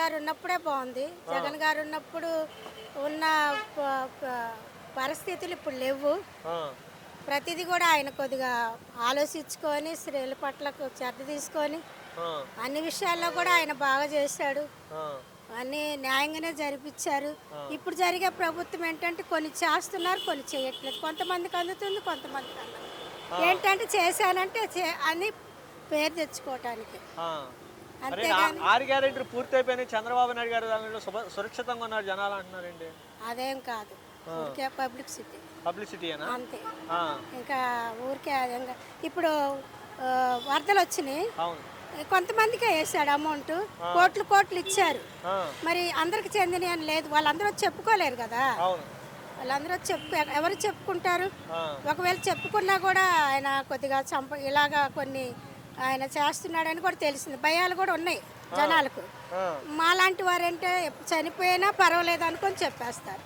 గారు ఉన్నప్పుడే బాగుంది. జగన్ గారు ఉన్నప్పుడు ఉన్న పరిస్థితులు ఇప్పుడు లేవు. ప్రతిదీ కూడా ఆయన కొద్దిగా ఆలోచించుకొని స్త్రీల పట్ల శ్రద్ధ తీసుకొని అన్ని విషయాల్లో కూడా ఆయన బాగా చేశాడు. అన్ని న్యాయంగానే జరిపించారు. ఇప్పుడు జరిగే ప్రభుత్వం ఏంటంటే కొన్ని చేస్తున్నారు కొన్ని చేయట్లేదు. కొంతమందికి అందుతుంది కొంతమందికి అందదు. ఏంటంటే చేశానంటే అని పేరు తెచ్చుకోవటానికి. అంతేగాని ఆ- ఆరు గ్యారెంటీ పూర్తి అయిపోయినాయి చంద్రబాబు నాయుడు గారు దానిలో శుభ సురక్షితంగా ఉన్నారు జనాలు అంటున్నారండి అదేం కాదు. ఊరికే పబ్లిసిటీ పబ్లిసిటీనా అంతే. ఆ, ఇంకా ఊరికే అదే ఇంకా ఇప్పుడు ఆ, వరదలు వచ్చినాయి. అవును. కొంతమందికే వేసాడు అమౌంట్. కోట్లు కోట్లు ఇచ్చారు. ఆ, మరి అందరికి చెందిన అని లేదు. వాళ్ళందరూ వచ్చి చెప్పుకోలేరు కదా. అవును. వాళ్ళందరూ వచ్చి చెప్పు ఎవరు చెప్పుకుంటారు? ఆ, ఒకవేళ చెప్పుకున్నా కూడా ఆయన కొద్దిగా చంప ఇలాగా కొన్ని ఆయన చేస్తున్నాడని కూడా తెలిసింది. భయాలు కూడా ఉన్నాయి జనాలకు. మాలాంటి వారంటే చనిపోయినా పర్వాలేదు అనుకొని చెప్పేస్తారు.